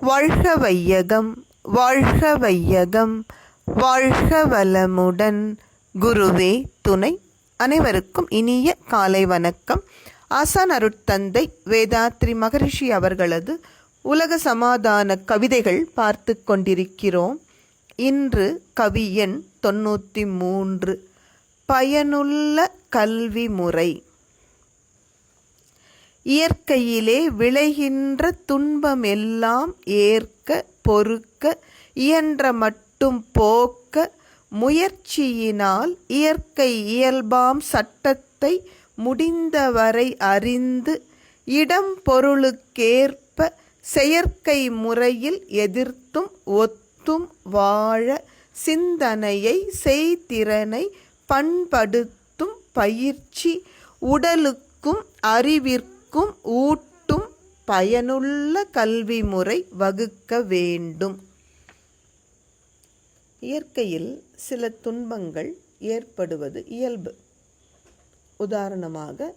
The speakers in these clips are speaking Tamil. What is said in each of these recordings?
வாழ்க வையகம் வாழ்க வையகம் வாழ்க வளமுடன் குருவே துணை. அனைவருக்கும் இனிய காலை வணக்கம். ஆசான் அருட்தந்தை வேதாத்ரி மகரிஷி அவர்களது உலக சமாதான கவிதைகள் பார்த்து கொண்டிருக்கிறோம். இன்று கவி எண் தொண்ணூற்றி மூன்று. பயனுள்ள கல்வி முறை. இயற்கையிலே விளைகின்ற துன்பமெல்லாம் ஏற்க பொறுக்க இயன்ற மட்டும் போக்க முயற்சியினால் இயற்கை இயல்பாம் சட்டத்தை முடிந்தவரை அறிந்து இடம் பொருளுக்கேற்ப செயற்கை முறையில் எதிர்த்தும் ஒத்தும் வாழ சிந்தனையை செய்திறனை பண்படுத்தும் பயிற்சி உடலுக்கும் அறிவிற்கும் அனைவருக்கும் ஊட்டும் பயனுள்ள கல்வி முறை வகுக்க வேண்டும். இயற்கையில் சில துன்பங்கள் ஏற்படுவது இயல்பு. உதாரணமாக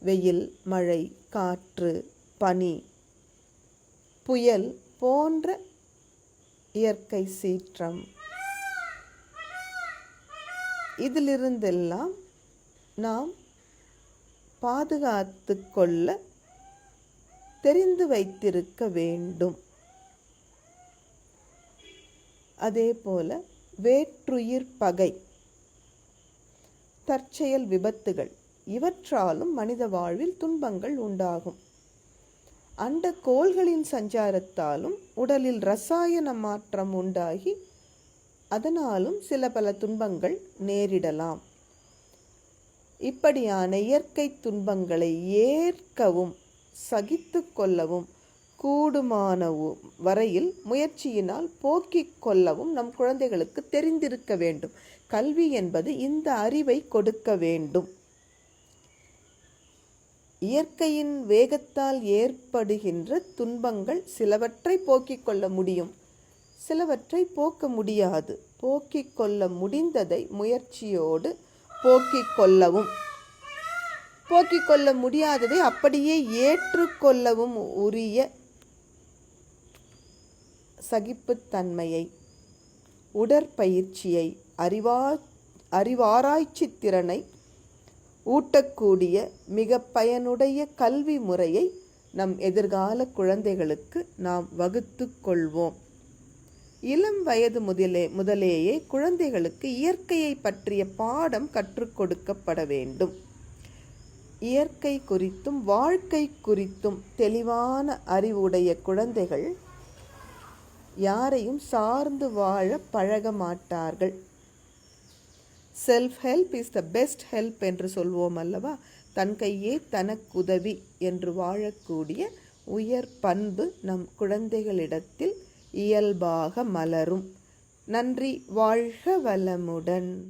வெயில் மழை காற்று பனி புயல் போன்ற இயற்கை சீற்றம். இதிலிருந்தெல்லாம் நாம் பாதுகாத்து கொள்ள தெரிந்து வைத்திருக்க வேண்டும். அதே போல வேற்றுயிர் பகை தற்செயல் விபத்துகள் இவற்றாலும் மனித வாழ்வில் துன்பங்கள் உண்டாகும். அண்ட கோள்களின் சஞ்சாரத்தாலும் உடலில் ரசாயன மாற்றம் உண்டாகி அதனாலும் சில பல துன்பங்கள் நேரிடலாம். இப்படியான இயற்கை துன்பங்களை ஏற்கவும் சகித்து கொள்ளவும் கூடுமான வரையில் முயற்சியினால் போக்கிக் கொள்ளவும் நம் குழந்தைகளுக்கு தெரிந்திருக்க வேண்டும். கல்வி என்பது இந்த அறிவை கொடுக்க வேண்டும். இயற்கையின் வேகத்தால் ஏற்படுகின்ற துன்பங்கள் சிலவற்றை போக்கிக் கொள்ள முடியும். சிலவற்றை போக்க முடியாது. போக்கிக் கொள்ள முடிந்ததை முயற்சியோடு போக்கிக் கொள்ளவும். போக்கிக் கொள்ள முடியாததை அப்படியே ஏற்றுக்கொள்ளவும் உரிய சகிப்புத்தன்மையை உடற்பயிற்சியை அறிவா அறிவாராய்ச்சி திறனை ஊட்டக்கூடிய மிக பயனுடைய கல்வி முறையை நம் எதிர்கால குழந்தைகளுக்கு நாம் வகுத்து கொள்வோம். இளம் வயது முதலே முதலேயே குழந்தைகளுக்கு இயற்கையை பற்றிய பாடம் கற்றுக் கொடுக்கப்பட வேண்டும். இயற்கை குறித்தும் வாழ்க்கை குறித்தும் தெளிவான அறிவுடைய குழந்தைகள் யாரையும் சார்ந்து வாழ பழக மாட்டார்கள். Self help is the best help என்று சொல்வோம் அல்லவா? தன் கையே தனக்குதவி என்று வாழக்கூடிய உயர் பண்பு நம் குழந்தைகளிடத்தில் இயல்பாக மலரும். நன்றி வாழ்க வளமுடன்.